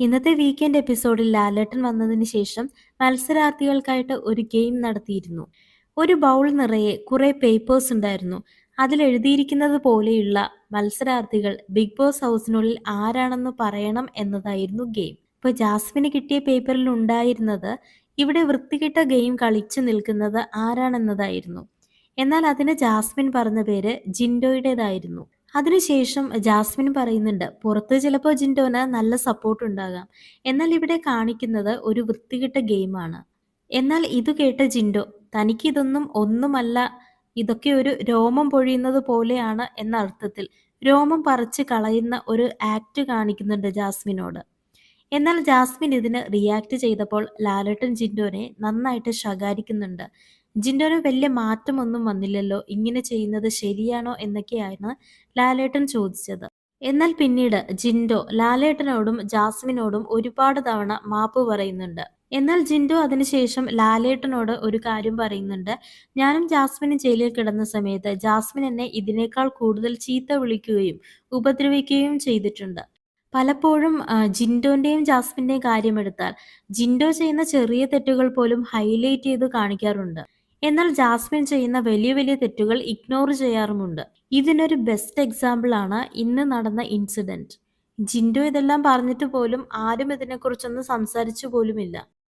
ഇന്നത്തെ വീക്കെൻഡ് എപ്പിസോഡിൽ ലാലേട്ടൻ വന്നതിന് ശേഷം മത്സരാർത്ഥികൾക്കായിട്ട് ഒരു ഗെയിം നടത്തിയിരുന്നു. ഒരു ബൗൾ നിറയെ കുറെ പേപ്പേഴ്സ് ഉണ്ടായിരുന്നു. അതിൽ എഴുതിയിരിക്കുന്നത് പോലെയുള്ള മത്സരാർത്ഥികൾ ബിഗ് ബോസ് ഹൗസിനുള്ളിൽ ആരാണെന്ന് പറയണം എന്നതായിരുന്നു ഗെയിം. ഇപ്പൊ ജാസ്മിന് കിട്ടിയ പേപ്പറിൽ ഉണ്ടായിരുന്നത് ഇവിടെ വൃത്തികെട്ട ഗെയിം കളിച്ചു നിൽക്കുന്നത് ആരാണെന്നതായിരുന്നു. എന്നാൽ അതിന് ജാസ്മിൻ പറഞ്ഞ പേര് ജിൻഡോയുടേതായിരുന്നു. അതിനുശേഷം ജാസ്മിൻ പറയുന്നുണ്ട് പുറത്ത് ചിലപ്പോൾ ജിൻഡോന് നല്ല സപ്പോർട്ട് ഉണ്ടാകാം. എന്നാൽ ഇവിടെ കാണിക്കുന്നത് ഒരു വൃത്തികെട്ട ഗെയിമാണ്. എന്നാൽ ഇത് കേട്ട ജിൻഡോ തനിക്കിതൊന്നും ഒന്നുമല്ല ഇതൊക്കെ ഒരു രോമം പൊഴിയുന്നത് പോലെയാണ് എന്ന അർത്ഥത്തിൽ രോമം പറിച്ച് കളയുന്ന ഒരു ആക്ട് കാണിക്കുന്നുണ്ട് ജാസ്മിനോട്. എന്നാൽ ജാസ്മിൻ ഇതിന് റിയാക്ട് ചെയ്തപ്പോൾ ലാലട്ടൻ ജിൻഡോനെ നന്നായിട്ട് ശകാരിക്കുന്നുണ്ട്. ജിൻഡോന് വലിയ മാറ്റമൊന്നും വന്നില്ലല്ലോ ഇങ്ങനെ ചെയ്യുന്നത് ശരിയാണോ എന്നൊക്കെയാണ് ലാലേട്ടൻ ചോദിച്ചത്. എന്നാൽ പിന്നീട് ജിൻഡോ ലാലേട്ടനോടും ജാസ്മിനോടും ഒരുപാട് തവണ മാപ്പ് പറയുന്നുണ്ട്. എന്നാൽ ജിൻഡോ അതിനുശേഷം ലാലേട്ടനോട് ഒരു കാര്യം പറയുന്നുണ്ട്. ഞാനും ജാസ്മിനും ജയിലിൽ കിടന്ന സമയത്ത് ജാസ്മിൻ എന്നെ ഇതിനേക്കാൾ കൂടുതൽ ചീത്ത വിളിക്കുകയും ഉപദ്രവിക്കുകയും ചെയ്തിട്ടുണ്ട്. പലപ്പോഴും ജിൻഡോന്റെയും ജാസ്മിന്റെയും കാര്യമെടുത്താൽ ജിൻഡോ ചെയ്യുന്ന ചെറിയ തെറ്റുകൾ പോലും ഹൈലൈറ്റ് ചെയ്ത് കാണിക്കാറുണ്ട്. എന്നാൽ ജാസ്മിൻ ചെയ്യുന്ന വലിയ വലിയ തെറ്റുകൾ ഇഗ്നോർ ചെയ്യാറുമുണ്ട്. ഇതിനൊരു ബെസ്റ്റ് എക്സാമ്പിൾ ആണ് ഇന്ന് നടന്ന ഇൻസിഡന്റ്. ജിൻഡോ ഇതെല്ലാം പറഞ്ഞിട്ട് പോലും ആരും ഇതിനെക്കുറിച്ചൊന്നും സംസാരിച്ചു പോലുമില്ല.